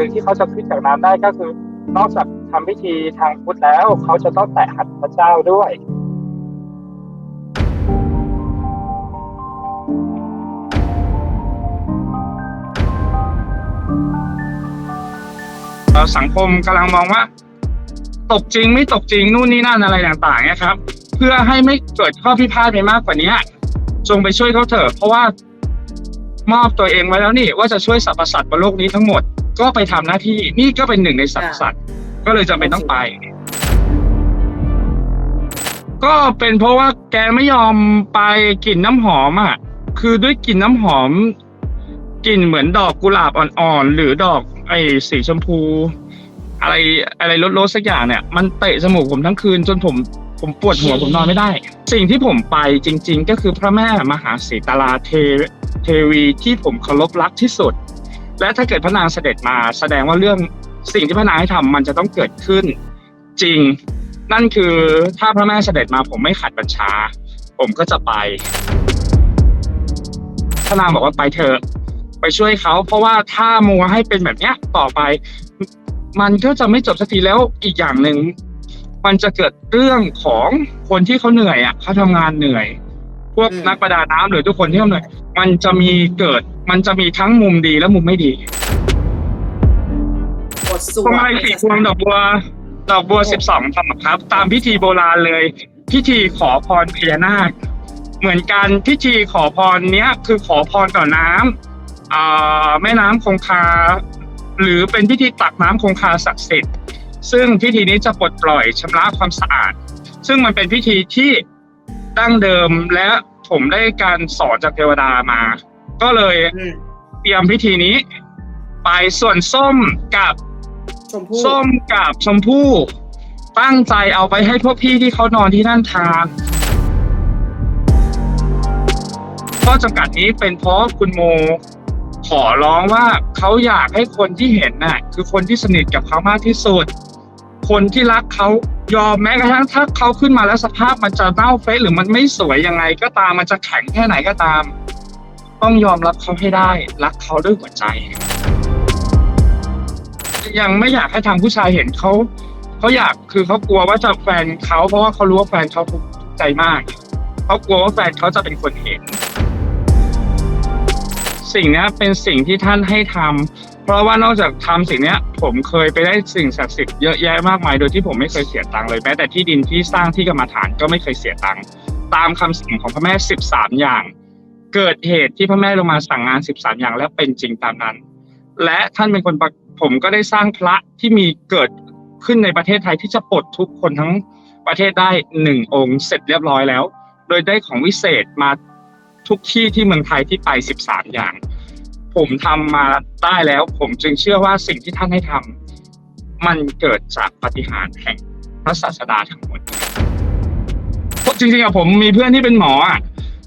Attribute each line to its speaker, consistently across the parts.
Speaker 1: นึ่งที่เขาจะขึ้นจากน้ำได้ก็คือ นอกจากทำพิธีทางพุทธแล้ว เขาจะต้องแตะหัตถ์พระเจ้าด้วย
Speaker 2: เอ่อสังคมกำลังมองว่า ตกจริงไม่ตกจริงนู่นนี่นั่นอะไรต่างๆนี่ยครับ เพื่อให้ไม่เกิดข้อพิพาทไปมากกว่านี้จงไปช่วยเขาเถอะเพราะว่ามอบตัวเองไว้แล้วนี่ว่าจะช่วยสรรพสัตว์บนโลกนี้ทั้งหมด ก็ไปทำหน้าที่นี่ก็เป็นหนึ่งในสรรพสัตว์ ก็เลยจำเป็นต้องไป ก็เป็นเพราะว่าแกไม่ยอมไปกลิ่นน้ำหอมอะ คือด้วยกลิ่นน้ำหอมกลิ่นเหมือนดอกกุหลาบอ่อนๆ หรือดอกไอ้สีชมพู อะไรอะไรลดๆสักอย่างเนี่ย มันเตะจมูกผมทั้งคืนจนผมผมปวดหัวผมนอนไม่ได้ สิ่งที่ผมไปจริง ๆ ก็คือพระแม่มหาสีตาราเทเทวีที่ผมเคารพรักที่สุด และถ้าเกิดพระนางเสด็จมาแสดงว่าเรื่องสิ่งที่พระนางให้ทำมันจะต้องเกิดขึ้นจริง นั่นคือถ้าพระแม่เสด็จมาผมไม่ขัดบัญชา ผมก็จะไป พระนางบอกว่าไปเถอะไปช่วยเขาเพราะว่าถ้ามัวให้เป็นแบบเนี้ยต่อไป มันก็จะไม่จบสักทีแล้วอีกอย่างหนึ่งมันจะเกิดเรื่องของคนที่เขาเหนื่อยอะเขาทำงานเหนื่อย วก
Speaker 3: อืม
Speaker 2: นักประดาน้ำหรือทุกคนที่เขาเหนื่อยมันจะมีเกิดมันจะมีทั้งมุมดีและมุมไม่ดี
Speaker 3: บทส
Speaker 2: พ
Speaker 3: ว
Speaker 2: วง
Speaker 3: ด
Speaker 2: มาลัยสีพวงดอกบัวดอกบัวสิบสองดอกครับ ตามพิธีโบราณเลย พิธีขอพรพญานาค เหมือนกันพิธีขอพรเนี้ยคือขอพรต่อน้ำอ่าแม่น้ำคงคา หรือเป็นพิธีตักน้ำคงคาศักดิ์สิทธิ์ซึ่งพิธีนี้จะปลดปล่อยชำระความสะอาด ซึ่งมันเป็นพิธีที่ดั้งเดิมและ ผมได้การสอนจากเทวดามา ก็เลย
Speaker 3: อืม
Speaker 2: เตรียมพิธีนี้ ไปส่วนส้มกับ
Speaker 3: ชมพู่
Speaker 2: ส้มกับชมพู่ตั้งใจเอาไปให้พวกพี่ที่เขานอนที่นั่นทานข้อจำกัดนี้เป็นเพราะคุณโมขอร้องว่าเขาอยากให้คนที่เห็นน่ะ คือคนที่สนิทกับเขามากที่สุด คนที่รักเขา ยอมแม้กระทั่งถ้าเขาขึ้นมาแล้วสภาพมันจะเน่าเฟะหรือมันไม่สวยยังไงก็ตามมันจะแข็งแค่ไหนก็ตาม ต้องยอมรับเขาให้ได้ รักเขาด้วยหัวใจ ยังไม่อยากให้ทางผู้ชายเห็นเขาเขาอยากคือเขากลัวว่าจะแฟนเขาเพราะว่าเขารู้ว่าแฟนเขาทุกข์ใจมากเขากลัวว่าแฟนเขาจะเป็นคนเห็น สิ่งนี้เป็นสิ่งที่ท่านให้ทำ ราะว่านอกจากทำสิ่งเนี้ย ผมเคยไปได้สิ่งศักดิ์สิทธิ์เยอะแยะมากมายโดยที่ผมไม่เคยเสียตังค์เลยแม้แต่ที่ดินที่สร้างที่กรรมฐานก็ไม่เคยเสียตังค์ตามคำสั่งของพระแม่สิบสามอย่าง เกิดเหตุที่พระแม่ลงมาสั่งงานสิบสามอย่างและเป็นจริงตามนั้น และท่านเป็นคนผมก็ได้สร้างพระที่มีเกิดขึ้นในประเทศไทยที่จะปลดทุกคนทั้งประเทศได้หนึ่งองค์เสร็จเรียบร้อยแล้ว โดยได้ของวิเศษมาทุกที่ที่เมืองไทยที่ไปสิบสามอย่าง ผมทำมาได้แล้ว ผมจึงเชื่อว่าสิ่งที่ท่านให้ทำมันเกิดจากปฏิหารแห่งพระศาสดาทั้งหมดจริงๆอะผมมีเพื่อนที่เป็นหมออะ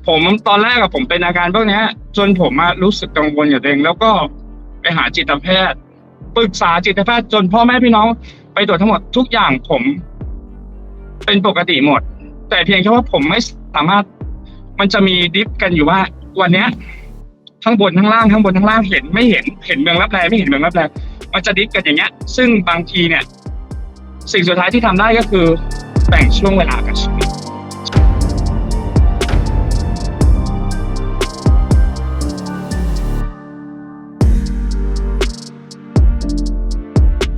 Speaker 2: ผมตอนแรกอะผมเป็นอาการพวกนี้จนผมรู้สึกกังวลกับตัวเอง แล้วก็ไปหาจิตแพทย์ปรึกษาจิตแพทย์จนพ่อแม่พี่น้องไปตรวจทั้งหมดทุกอย่างผม เป็นปกติหมด แต่เพียงแค่ว่าผมไม่สามารถมันจะมีดิฟกันอยู่ว่า วันเนี้ย ข้างบนข้างล่างข้างบนข้างล่างเห็นไม่เห็นเห็นเมืองรับแลไม่เห็นเมืองรับแลมันจะดิฟกันอย่างเงี้ย ซึ่งบางทีเนี่ย สิ่งสุดท้ายที่ทำได้ก็คือแบ่งช่วงเวลากับชีวิต